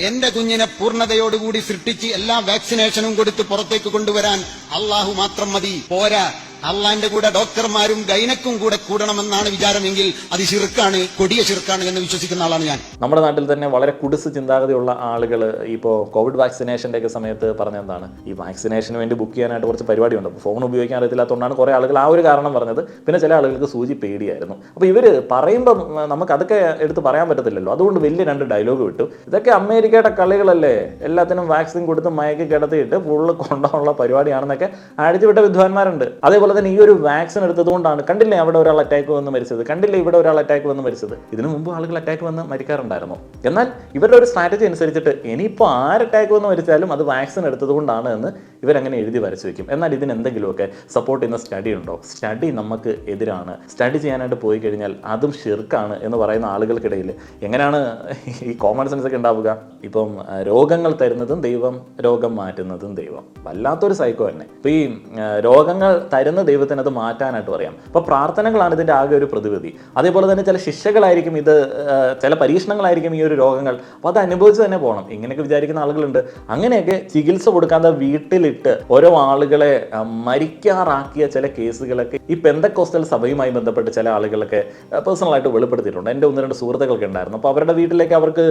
എന്റെ കുഞ്ഞിനെ പൂർണതയോടുകൂടി സൃഷ്ടിച്ച് എല്ലാ വാക്സിനേഷനും കൊടുത്ത് പുറത്തേക്ക് കൊണ്ടുവരാൻ അള്ളാഹു മാത്രം മതി. പോരാ. അള്ളാന്റെ കൂടെ ഡോക്ടർമാരും ഗൈനക്കും കൂടെ കൂടണമെന്നാണ് വിചാരമെങ്കിൽ അത് ശിർക്കാണ് കൊടിയ ശിർക്കാണ് എന്ന് വിശ്വസിക്കുന്ന ആളാണ് ഞാൻ. നമ്മുടെ നാട്ടിൽ തന്നെ വളരെ കുടിസ് ചിന്താഗതിയുള്ള ആളുകൾ ഇപ്പോ കോവിഡ് വാക്സിനേഷന്റെ ഒക്കെ സമയത്ത് പറഞ്ഞ എന്താണ് ഈ വാക്സിനേഷന് വേണ്ടി ബുക്ക് ചെയ്യാനായിട്ട് കുറച്ച് പരിപാടിയുണ്ട്. അപ്പോൾ ഫോൺ ഉപയോഗിക്കാൻ അറിയത്തില്ലാത്തതുകൊണ്ടാണ് കുറേ ആളുകൾ ആ ഒരു കാരണം പറഞ്ഞത്. പിന്നെ ചില ആളുകൾക്ക് സൂചി പേടിയായിരുന്നു. അപ്പോൾ ഇവർ പറയുമ്പം നമുക്ക് അതൊക്കെ എടുത്ത് പറയാൻ പറ്റത്തില്ലല്ലോ. അതുകൊണ്ട് വലിയ രണ്ട് ഡയലോഗ് വിട്ടു ഇതൊക്കെ അമേരിക്കയുടെ കളികളല്ലേ? എല്ലാത്തിനും വാക്സിൻ കൊടുത്ത് മയക്കി കിടത്തിയിട്ട് ഫുള്ള് കൊണ്ടുപോകാനുള്ള പരിപാടിയാണെന്നൊക്കെ അഴിച്ചുവിട്ട വിദ്വാൻമാരുണ്ട്. അതേപോലെ തന്നെ ഈ ഒരു വാക്സിൻ എടുത്തതുകൊണ്ടാണ് കണ്ടില്ലേ അവിടെ ഒരാൾ അറ്റാക്ക് വന്ന് മരിച്ചത്? കണ്ടില്ലേ ഇവിടെ ഒരാൾ അറ്റാക്ക് വന്ന് മരിച്ചത്? ഇതിനു മുമ്പ് ആളുകൾ അറ്റാക്ക് വന്ന് മരിക്കാറുണ്ടായിരുന്നു. എന്നാൽ ഇവരുടെ ഒരു സ്ട്രാറ്റജി അനുസരിച്ചിട്ട് ഇനിയിപ്പോൾ ആര് അറ്റാക്ക് വന്ന് മരിച്ചാലും അത് വാക്സിൻ എടുത്തതുകൊണ്ടാണ് എന്ന് ഇവരങ്ങനെ എഴുതി വരച്ചു വെക്കും. എന്നാൽ ഇതിന് എന്തെങ്കിലുമൊക്കെ സപ്പോർട്ട് ചെയ്യുന്ന സ്റ്റഡി ഉണ്ടോ? സ്റ്റഡി നമുക്ക് എതിരാണ്. സ്റ്റഡി ചെയ്യാനായിട്ട് പോയി കഴിഞ്ഞാൽ അതും ഷിർക്കാണ് എന്ന് പറയുന്ന ആളുകൾക്കിടയിൽ എങ്ങനെയാണ് ഈ കോമൺ സെൻസ് ഒക്കെ ഉണ്ടാവുക? ഇപ്പം രോഗങ്ങൾ തരുന്നതും ദൈവം രോഗം മാറ്റുന്നതും ദൈവം. വല്ലാത്തൊരു സൈക്കോ തന്നെ. ഇപ്പം ഈ രോഗങ്ങൾ തരുന്ന ദൈവത്തിന് അത് മാറ്റാനായിട്ട് പറയാം. അപ്പോൾ പ്രാർത്ഥനകളാണ് ഇതിന്റെ ആകെ ഒരു പ്രതിവിധി. അതേപോലെ തന്നെ ചില ശിക്ഷകളായിരിക്കും ഇത് ചില പരീക്ഷണങ്ങളായിരിക്കും ഈ ഒരു രോഗങ്ങൾ. അപ്പോൾ അത് അനുഭവിച്ച് തന്നെ പോകണം. ഇങ്ങനെയൊക്കെ വിചാരിക്കുന്ന ആളുകളുണ്ട്. അങ്ങനെയൊക്കെ ചികിത്സ കൊടുക്കാതെ വീട്ടിലിട്ട് ഓരോ ആളുകളെ മരിക്കാറാക്കിയ ചില കേസുകളൊക്കെ ഈ പെന്തക്കോസ്റ്റൽ സഭയുമായി ബന്ധപ്പെട്ട് ചില ആളുകളൊക്കെ പേഴ്സണലായിട്ട് വെളിപ്പെടുത്തിയിട്ടുണ്ട്. എന്റെ ഒന്ന് രണ്ട് സുഹൃത്തുക്കളൊക്കെ ഉണ്ടായിരുന്നു. അപ്പോൾ അവരുടെ വീട്ടിലേക്ക് അവർക്ക്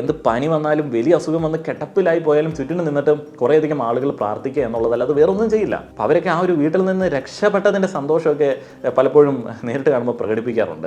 എന്ത് പനി വന്നാലും വലിയ അസുഖം വന്ന് കിടപ്പിലായി പോയാലും ചുറ്റിന് നിന്നിട്ട് കുറേയധികം ആളുകൾ പ്രാർത്ഥിക്കുക എന്നുള്ളതല്ല അത് വേറൊന്നും ചെയ്യില്ല. അപ്പോൾ അവരൊക്കെ ആ ഒരു വീട്ടിൽ നിന്ന് രക്ഷപ്പെട്ടതിന്റെ സന്തോഷമൊക്കെ പലപ്പോഴും നേരിട്ട് കാണുമ്പോൾ പ്രകടിപ്പിക്കാറുണ്ട്.